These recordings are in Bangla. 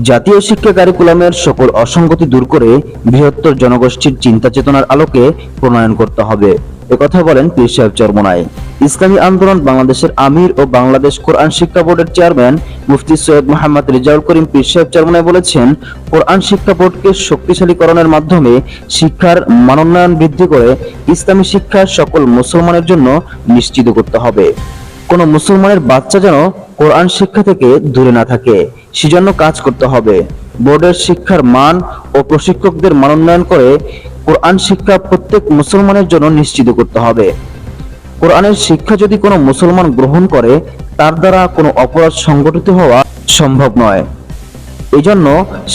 জাতীয় শিক্ষা কারিকুলামের সকল অসঙ্গতি দূর করে বৃহত্তর জনগোষ্ঠীর চিন্তা চেতনার আলোকে প্রণয়ন করতে হবে। একথা বলেন পীর সাহেব চরমনায়। ইসলামী আন্দোলন বাংলাদেশের আমির ও বাংলাদেশ কোরআন শিক্ষা বোর্ডের চেয়ারম্যান মুফতি সৈয়দ মোহাম্মদ রিজাউল করিম পীর সাহেব চরমনায় বলেছেন, কোরআন শিক্ষা বোর্ডকে শক্তিশালীকরণের মাধ্যমে শিক্ষার মানোন্নয়ন বৃদ্ধি করে ইসলামী শিক্ষা সকল মুসলমানের জন্য নিশ্চিত করতে হবে। কোনো মুসলমানের বাচ্চা যেন কোরআন শিক্ষা থেকে দূরে না থাকে। সেজন্য কাজ করতে হবে। বোর্ডের শিক্ষার মান ও প্রশিক্ষকদের মানোন্নয়ন করে কোরআন শিক্ষা প্রত্যেক মুসলমানের জন্য নিশ্চিত করতে হবে। কোরআনের শিক্ষা যদি কোনো মুসলমান গ্রহণ করে, তার দ্বারা কোনো অপরাধ সংগঠিত হওয়া সম্ভব নয়। এই জন্য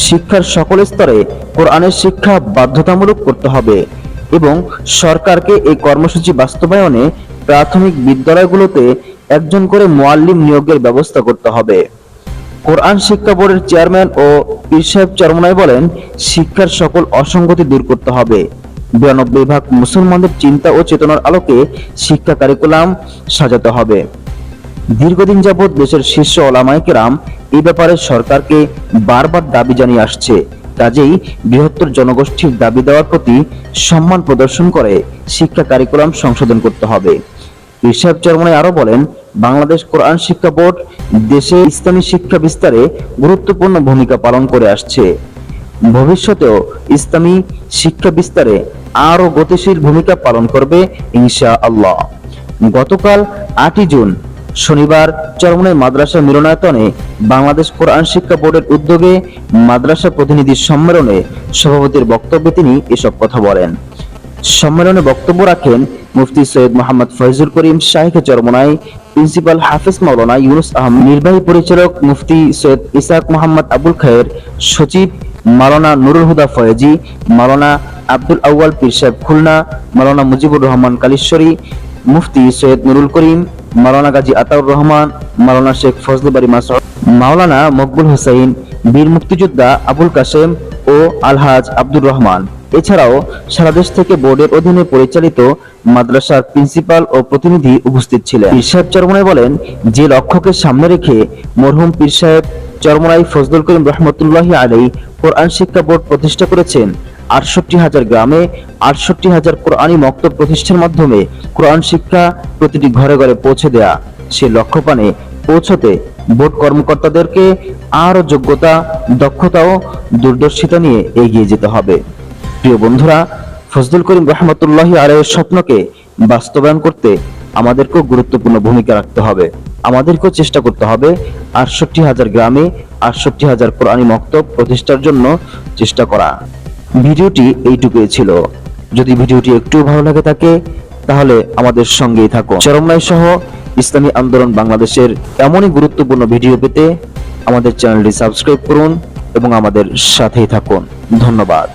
শিক্ষার সকল স্তরে কোরআনের শিক্ষা বাধ্যতামূলক করতে হবে এবং সরকারকে এই কর্মসূচি বাস্তবায়নে প্রাথমিক বিদ্যালয়গুলোতে একজন করে মোয়াল্লিম নিয়োগের ব্যবস্থা করতে হবে। কোরআন শিক্ষা বোর্ডের চেয়ারম্যান ও পীর সাহেব চরমনাই বলেন, শিক্ষার সকল অসঙ্গতি দূর করতে হবে। বিরানব্বই ভাগ মুসলমানদের চিন্তা ও চেতনার আলোকে শিক্ষা কারিকুলাম সাজাতে হবে। দীর্ঘদিন যাবৎ দেশের শীর্ষ ওলামায়ে কেরাম এই ব্যাপারে সরকারকে বারবার দাবি জানিয়ে আসছে। কাজেই বৃহত্তর জনগোষ্ঠীর দাবি দেওয়ার প্রতি সম্মান প্রদর্শন করে শিক্ষা কারিকুলাম সংশোধন করতে হবে। ইরশাদ চরমনে আরও বলেন, বাংলাদেশ কোরআন শিক্ষা বোর্ড দেশে ইসলামী শিক্ষা বিস্তারে গুরুত্বপূর্ণ ভূমিকা পালন করে আসছে। ভবিষ্যতেও ইসলামী শিক্ষা বিস্তারে আরও গতিশীল ভূমিকা পালন করবে ইনশা আল্লাহ গতকাল আটই জুন, শনিবার চরমনের মাদ্রাসা মিলনায়তনে বাংলাদেশ কোরআন শিক্ষা বোর্ডের উদ্যোগে মাদ্রাসা প্রতিনিধি সম্মেলনে সভাপতির বক্তব্যে তিনি এসব কথা বলেন। সম্মেলনে বক্তব্য রাখেন মুফতি সৈয়দ মোহাম্মদ ফয়জুল করিম শাহেখ চরমনাই, প্রিন্সিপাল হাফিজ মাওলানা ইউনুস আহমেদ নির্বাহী পরিচালক মুফতি সৈয়দ ইসাক মোহাম্মদ আবুল খায়ের, সচিব মাওলানা নুরুল হুদা ফয়েজি, মাওলানা আব্দুল আউয়াল পীর সাহেব খুলনা, মাওলানা মুজিবুর রহমান কালীশ্বরী, মুফতি সৈয়দ নুরুল করিম, মাওলানা গাজী আতাউর রহমান, মাওলানা শেখ ফজলু বাড়ি মাওলানা মকবুল হুসাইন, বীর মুক্তিযোদ্ধা আবুল কাসেম ও আলহাজ আব্দুর রহমান। এছাড়াও সারা দেশ থেকে বোর্ডের অধীনে পরিচালিত মাদ্রাসার প্রিন্সিপাল ও প্রতিনিধি উপস্থিত ছিলেন। পীর সাহেব চরমনাই বলেন, যে লক্ষ্যকে সামনে রেখে মরহুম পীর সাহেব চরমনাই ফজলুল করিম রহমতুল্লাহি আলাই কোরআন শিক্ষা বোর্ড প্রতিষ্ঠা করেছেন। আটষট্টি হাজার গ্রামে আটষট্টি হাজার কোরআনী মক্তব প্রতিষ্ঠার মাধ্যমে কোরআন শিক্ষা প্রতিটি ঘরে ঘরে পৌঁছে দেয়া। সে লক্ষ্যপানে পৌঁছতে বোর্ড কর্মকর্তাদেরকে আরও যোগ্যতা, দক্ষতা ও দূরদর্শিতা নিয়ে এগিয়ে যেতে হবে। প্রিয় বন্ধুরা, ফজলুল করিম রহমতুল্লাহ আলাইয়ের স্বপ্নকে বাস্তবায়ন করতে আমাদেরকেও গুরুত্বপূর্ণ ভূমিকা রাখতে হবে। আমাদেরকেও চেষ্টা করতে হবে আটষট্টি হাজার গ্রামে আটষট্টি হাজার কোরআনী মক্তব প্রতিষ্ঠার জন্য চেষ্টা করা। ভিডিওটি এইটুকুই ছিল। যদি ভিডিওটি একটু ভালো লাগে থাকে, তাহলে আমাদের সঙ্গেই থাকো চরমনাই সহ ইসলামী আন্দোলন বাংলাদেশের এমনই গুরুত্বপূর্ণ ভিডিও পেতে আমাদের চ্যানেলটি সাবস্ক্রাইব করুন এবং আমাদের সাথেই থাকুন। ধন্যবাদ।